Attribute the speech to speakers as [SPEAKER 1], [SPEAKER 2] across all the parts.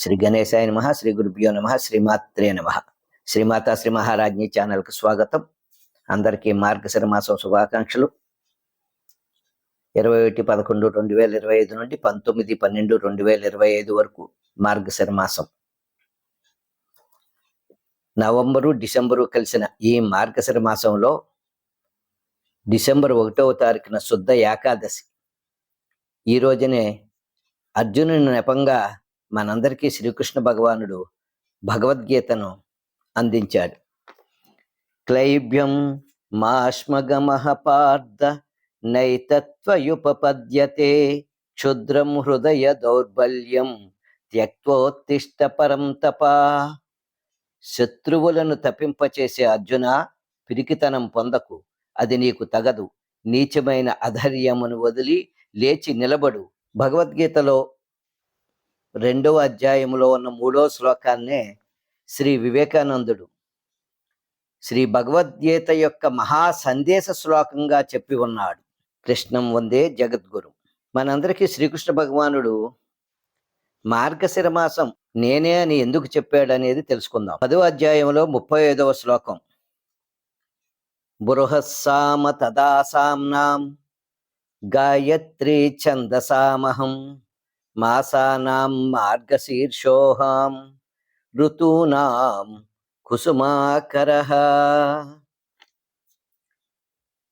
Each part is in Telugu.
[SPEAKER 1] శ్రీ గణేశాయ నమ శ్రీ గురుభ్యో నమ శ్రీమాత్రే నమ. శ్రీమాత శ్రీ మహారాజ్ని ఛానల్కి స్వాగతం. అందరికీ మార్గశిర మాసం శుభాకాంక్షలు. ఇరవై ఒకటి పదకొండు రెండు వేల ఇరవై ఐదు నుండి పంతొమ్మిది పన్నెండు రెండు వేల ఇరవై ఐదు వరకు మార్గశిర మాసం. నవంబరు డిసెంబరు కలిసిన ఈ మార్గశిర మాసంలో డిసెంబర్ ఒకటవ తారీఖున శుద్ధ ఏకాదశి. ఈ రోజునే అర్జునుని నెపంగా మనందరికీ శ్రీకృష్ణ భగవానుడు భగవద్గీతను అందించాడు. క్లైబ్యం మాష్మగమహపార్థ నైతత్వయుపపద్యతే క్షుద్రం హృదయ దౌర్బల్యం త్యక్తోత్తిష్ట పరం తపా. శత్రువులను తప్పింపచేసే అర్జున పిరికితనం పొందకు అది నీకు తగదు. నీచమైన అధైర్యమును వదిలి లేచి నిలబడు. భగవద్గీతలో రెండవ అధ్యాయంలో ఉన్న మూడో శ్లోకాన్నే శ్రీ వివేకానందుడు శ్రీ భగవద్గీత యొక్క మహా సందేశ శ్లోకంగా చెప్పి ఉన్నాడు. కృష్ణం వందే జగద్గురు. మనందరికీ శ్రీకృష్ణ భగవానుడు మార్గశిర మాసం నేనే అని ఎందుకు చెప్పాడు అనేది తెలుసుకుందాం. పదో అధ్యాయంలో ముప్పై ఐదవ శ్లోకం. బృహస్సామ తదా సామ్నాం గాయత్రీ ఛందసామహం మాసానాం మార్గశీర్షోహాం ఋతూనాం కుసుమాకర.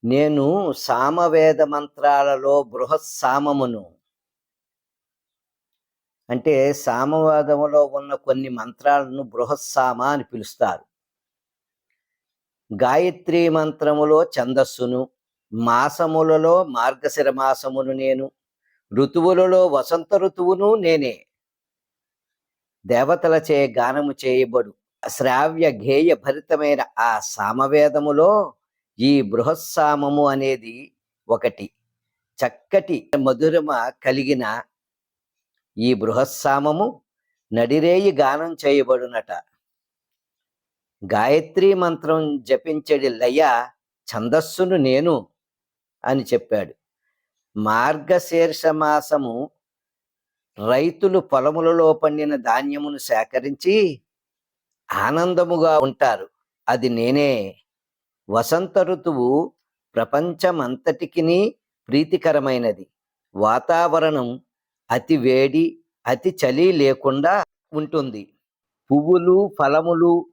[SPEAKER 1] నేను సామవేద మంత్రాలలో బృహస్సామమును అంటే సామవేదములో ఉన్న కొన్ని మంత్రాలను బృహస్సామ అని పిలుస్తారు. గాయత్రి మంత్రములో ఛందస్సును మాసములలో మార్గశిర మాసమును నేను ఋతువులలో వసంత ఋతువును నేనే. దేవతలచే గానము చేయబడు. శ్రావ్య గేయ భరితమైన ఆ సామవేదములో ఈ బృహస్సామము అనేది ఒకటి. చక్కటి మధురమ కలిగిన ఈ బృహస్సామము నడిరేయి గానం చేయబడునట. గాయత్రి మంత్రం జపించడి లయ ఛందస్సును నేను అని చెప్పాడు. మార్గశీర్ష మాసము రైతులు పొలములలో పండిన ధాన్యమును సేకరించి ఆనందముగా ఉంటారు. అది నేనే. వసంత ఋతువు ప్రపంచమంతటికి ప్రీతికరమైనది. వాతావరణం అతి వేడి అతి చలి లేకుండా ఉంటుంది. పువ్వులు ఫలములు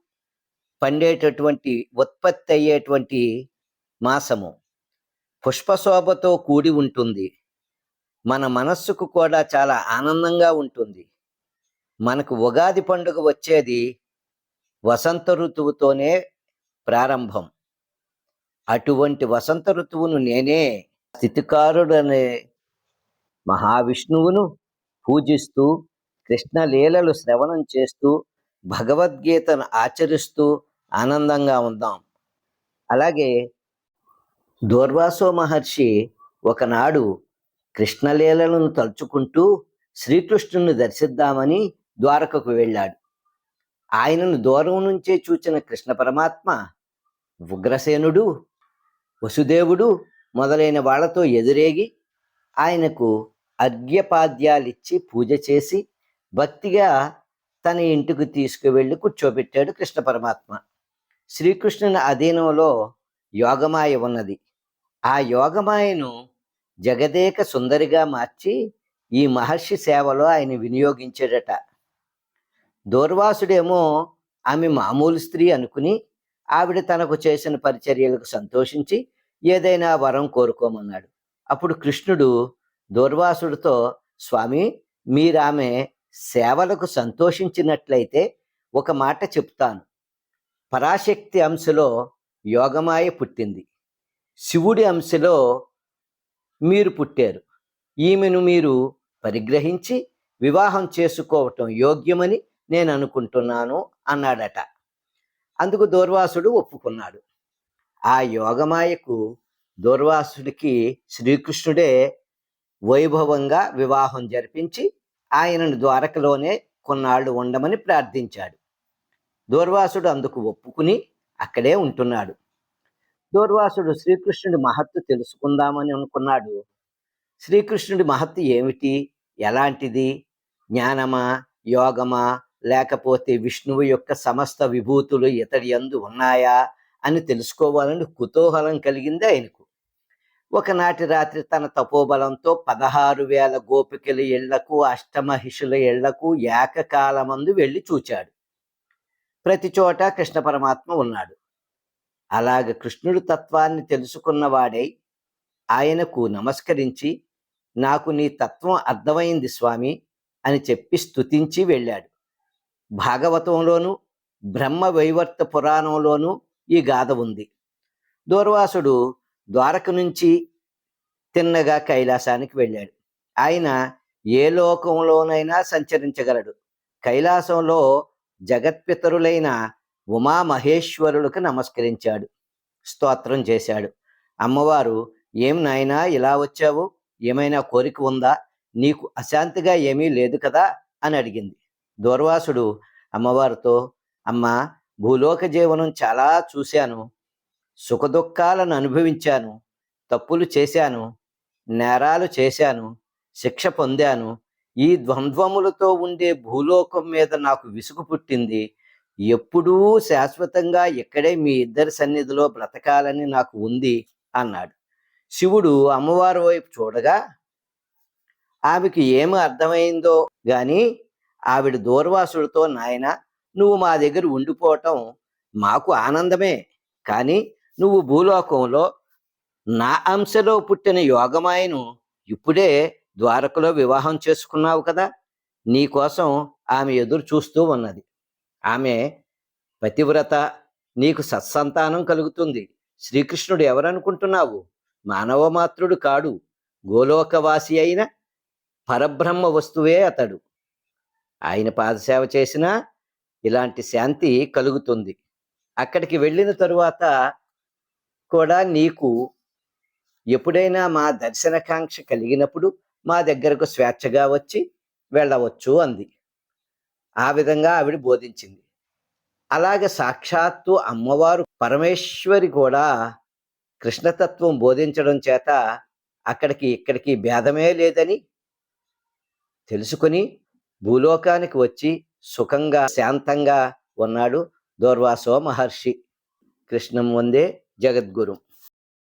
[SPEAKER 1] పండేటటువంటి ఉత్పత్తి అయ్యేటువంటి మాసము. పుష్పశోభతో కూడి ఉంటుంది. మన మనస్సుకు కూడా చాలా ఆనందంగా ఉంటుంది. మనకు ఉగాది పండుగ వచ్చేది వసంత ఋతువుతోనే ప్రారంభం. అటువంటి వసంత ఋతువును నేనే స్థితికారుడనే మహావిష్ణువును పూజిస్తూ కృష్ణలీలలు శ్రవణం చేస్తూ భగవద్గీతను ఆచరిస్తూ ఆనందంగా ఉందాం. అలాగే దూర్వాసో మహర్షి ఒకనాడు కృష్ణలీలలను తలుచుకుంటూ శ్రీకృష్ణుని దర్శిద్దామని ద్వారకకు వెళ్ళాడు. ఆయనను దూరం నుంచే చూచిన కృష్ణ పరమాత్మ ఉగ్రసేనుడు వసుదేవుడు మొదలైన వాళ్ళతో ఎదురేగి ఆయనకు అర్ఘ్యపాద్యాలిచ్చి పూజ చేసి భక్తిగా తన ఇంటికి తీసుకువెళ్ళి కూర్చోబెట్టాడు కృష్ణ పరమాత్మ. శ్రీకృష్ణుని అధీనంలో యోగమాయ ఉన్నది. ఆ యోగమాయను జగదేక సుందరిగా మార్చి ఈ మహర్షి సేవలో ఆయన వినియోగించాడట. దూర్వాసుడేమో ఆమె మామూలు స్త్రీ అనుకుని ఆవిడ తనకు చేసిన పరిచర్యలకు సంతోషించి ఏదైనా వరం కోరుకోమన్నాడు. అప్పుడు కృష్ణుడు దూర్వాసుడితో స్వామి మీరామె సేవలకు సంతోషించినట్లయితే ఒక మాట చెప్తాను. పరాశక్తి అంశలో యోగమాయ పుట్టింది. శివుడి అంశలో మీరు పుట్టారు. ఈమెను మీరు పరిగ్రహించి వివాహం చేసుకోవటం యోగ్యమని నేను అనుకుంటున్నాను అన్నాడట. అందుకు దూర్వాసుడు ఒప్పుకున్నాడు. ఆ యోగమాయకు దూర్వాసుడికి శ్రీకృష్ణుడే వైభవంగా వివాహం జరిపించి ఆయనను ద్వారకలోనే కొన్నాళ్ళు ఉండమని ప్రార్థించాడు. దూర్వాసుడు అందుకు ఒప్పుకుని అక్కడే ఉంటున్నాడు. దూర్వాసుడు శ్రీకృష్ణుడి మహత్తు తెలుసుకుందామని అనుకున్నాడు. శ్రీకృష్ణుడి మహత్తు ఏమిటి? ఎలాంటిది? జ్ఞానమా? యోగమా? లేకపోతే విష్ణువు యొక్క సమస్త విభూతులు ఇతడి యందు ఉన్నాయా? అని తెలుసుకోవాలని కుతూహలం కలిగింది ఆయనకు. ఒకనాటి రాత్రి తన తపోబలంతో పదహారు వేల గోపికల ఇళ్ళకు అష్టమహిషుల ఇళ్ళకు ఏకకాలమందు వెళ్ళి చూచాడు. ప్రతి చోట కృష్ణ పరమాత్మ ఉన్నాడు. అలాగ కృష్ణుడు తత్వాన్ని తెలుసుకున్నవాడై ఆయనకు నమస్కరించి నాకు నీ తత్వం అర్థమైంది స్వామి అని చెప్పి స్తుతించి వెళ్ళాడు. భాగవతంలోను బ్రహ్మ వైవర్త పురాణంలోనూ ఈ గాథ ఉంది. దూర్వాసుడు ద్వారక నుంచి తిన్నగా కైలాసానికి వెళ్ళాడు. ఆయన ఏ లోకంలోనైనా సంచరించగలడు. కైలాసంలో జగత్పితరులైన ఉమామహేశ్వరులకు నమస్కరించాడు. స్తోత్రం చేశాడు. అమ్మవారు ఏం నాయనా ఇలా వచ్చావు? ఏమైనా కోరిక ఉందా? నీకు అశాంతిగా ఏమీ లేదు కదా? అని అడిగింది. దూర్వాసుడు అమ్మవారితో అమ్మ భూలోక జీవనం చాలా చూశాను. సుఖదుఖాలను అనుభవించాను. తప్పులు చేశాను. నేరాలు చేశాను. శిక్ష పొందాను. ఈ ద్వంద్వములతో ఉండే భూలోకం మీద నాకు విసుగు పుట్టింది. ఎప్పుడూ శాశ్వతంగా ఇక్కడే మీ ఇద్దరి సన్నిధిలో బ్రతకాలని నాకు ఉంది అన్నాడు. శివుడు అమ్మవారి వైపు చూడగా ఆమెకి ఏమి అర్థమైందో గాని ఆవిడ దూర్వాసుడితో నాయన నువ్వు మా దగ్గర ఉండిపోవటం మాకు ఆనందమే కానీ నువ్వు భూలోకంలో నా అంశలో పుట్టిన యోగమాయను ఇప్పుడే ద్వారకలో వివాహం చేసుకున్నావు కదా నీకోసం ఆమె ఎదురు చూస్తూ ఉన్నది. ఆమె పతివ్రత నీకు సత్సంతానం కలుగుతుంది. శ్రీకృష్ణుడు ఎవరనుకుంటున్నావు? మానవమాత్రుడు కాడు. గోలోకవాసి అయిన పరబ్రహ్మ వస్తువే అతడు. ఆయన పాదసేవ చేసినా ఇలాంటి శాంతి కలుగుతుంది. అక్కడికి వెళ్ళిన తరువాత కూడా నీకు ఎప్పుడైనా మా దర్శనకాంక్ష కలిగినప్పుడు మా దగ్గరకు స్వేచ్ఛగా వచ్చి వెళ్ళవచ్చు అంది. ఆ విధంగా ఆవిడ బోధించింది. అలాగే సాక్షాత్తు అమ్మవారు పరమేశ్వరి కూడా కృష్ణతత్వం బోధించడం చేత అక్కడికి ఇక్కడికి భేదమే లేదని తెలుసుకుని భూలోకానికి వచ్చి సుఖంగా శాంతంగా ఉన్నాడు దూర్వాసో మహర్షి. కృష్ణం వందే జగద్గురు.